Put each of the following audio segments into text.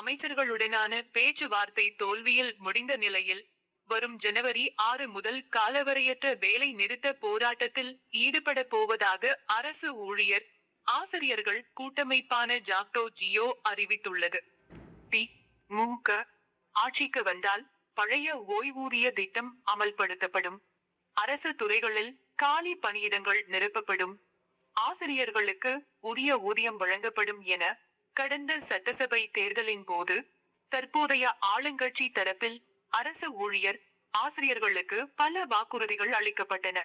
அமைச்சர்களுடனான பேச்சுவார்த்தை தோல்வியில் முடிந்த நிலையில் வரும் ஜனவரி ஆறு முதல் காலவரையற்ற வேலை நிறுத்த போராட்டத்தில் ஈடுபட போவதாக அரசு ஊழியர் ஆசிரியர்கள் கூட்டமைப்பான ஜாக்டோ ஜியோ அறிவித்துள்ளது. தி. முக ஆட்சிக்கு வந்தால் பழைய ஓய்வூதிய திட்டம் அமல்படுத்தப்படும். அரசு துறைகளில் காலி பணியிடங்கள் நிரப்பப்படும். ஆசிரியர்களுக்கு உரிய ஊதியம் வழங்கப்படும் என கடந்த சட்டசபை தேர்தலின் போது தற்போதைய ஆளுங்கட்சி தரப்பில் அரசு ஊழியர் ஆசிரியர்களுக்கு பல வாக்குறுதிகள் அளிக்கப்பட்டன.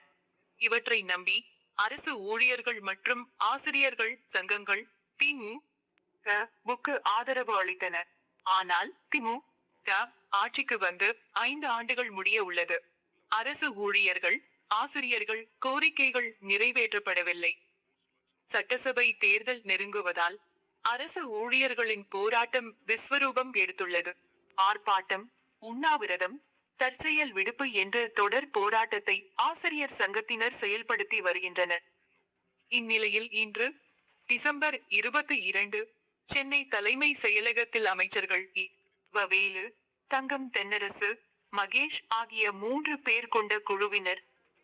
இவற்றை நம்பி அரசு ஊழியர்கள் மற்றும் ஆசிரியர்கள் சங்கங்கள் திமு க ஆதரவு அளித்தனர் ஆனால் திமு ஆட்சிக்கு வந்து ஐந்து ஆண்டுகள் முடிய உள்ளது. அரசு ஊழியர்கள் ஆசிரியர்கள் கோரிக்கைகள் நிறைவேற்றப்படவில்லை. சட்டசபை தேர்தல் நெருங்குவதால் அரசு ஊழியர்களின் போராட்டம் விஸ்வரூபம் எடுத்துள்ளது. ஆர்ப்பாட்டம் உண்ணாவிரதம் தற்செயல் விடுப்பு என்ற தொடர் போராட்டத்தை ஆசிரியர் சங்கத்தினர் செயல்படுத்தி வருகின்றனர். இந்நிலையில் இன்று டிசம்பர் இருபத்தி இரண்டு சென்னை தலைமை செயலகத்தில் அமைச்சர்கள் இ. வவேலு தங்கம் தென்னரசு மகேஷ் ஆகிய மூன்று பேர் கொண்ட குழுவினர்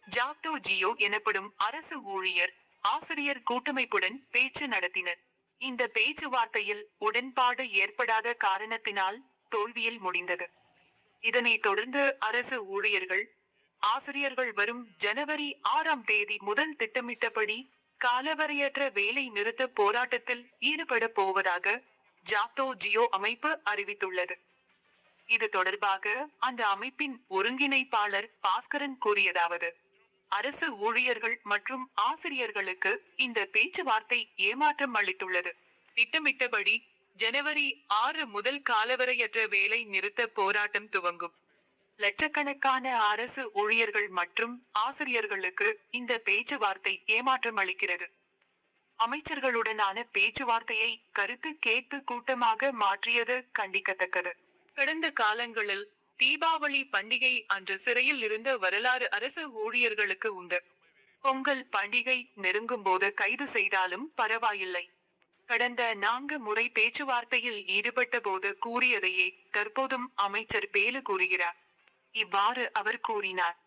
ஜாக்டோ ஜியோ எனப்படும் அரசு ஊழியர் ஆசிரியர் கூட்டமைப்புடன் பேச்சு நடத்தினர். இந்த பேச்சுவார்த்தையில் உடன்பாடு ஏற்படாத காரணத்தினால் தோல்வியில் முடிந்தது. இதனைத் தொடர்ந்து அரசு ஊழியர்கள் ஆசிரியர்கள் வரும் ஜனவரி ஆறாம் தேதி முதல் திட்டமிட்டபடி காலவரையற்ற வேலை நிறுத்த போராட்டத்தில் ஈடுபட போவதாக ஜாக்டோ ஜியோ அமைப்பு அறிவித்துள்ளது. இது தொடர்பாக அந்த அமைப்பின் ஒருங்கிணைப்பாளர் பாஸ்கரன் கூறியதாவது அரசு ஊழியர்கள் மற்றும் ஆசிரியர்களுக்கு இந்த பேச்சுவார்த்தை ஏமாற்றம் அளித்துள்ளது. திட்டமிட்டபடி ஜனவரி ஆறு முதல் காலவரையற்ற வேலை நிறுத்த போராட்டம் துவங்கும். லட்சக்கணக்கான அரசு ஊழியர்கள் மற்றும் ஆசிரியர்களுக்கு இந்த பேச்சுவார்த்தை ஏமாற்றம் அளிக்கிறது. அமைச்சர்களுடனான பேச்சுவார்த்தையை கருத்து கேட்பு கூட்டமாக மாற்றியது கண்டிக்கத்தக்கது. கடந்த காலங்களில் தீபாவளி பண்டிகை அன்று சிறையில் இருந்த வரலாறு அரசு ஊழியர்களுக்கு உண்டு. பொங்கல் பண்டிகை நெருங்கும் போது கைது செய்தாலும் பரவாயில்லை. கடந்த நான்கு முறை பேச்சுவார்த்தையில் ஈடுபட்ட போது கூறியதையே தற்போதும் அமைச்சர் பேலு கூறுகிறார். இவ்வாறு அவர் கூறினார்.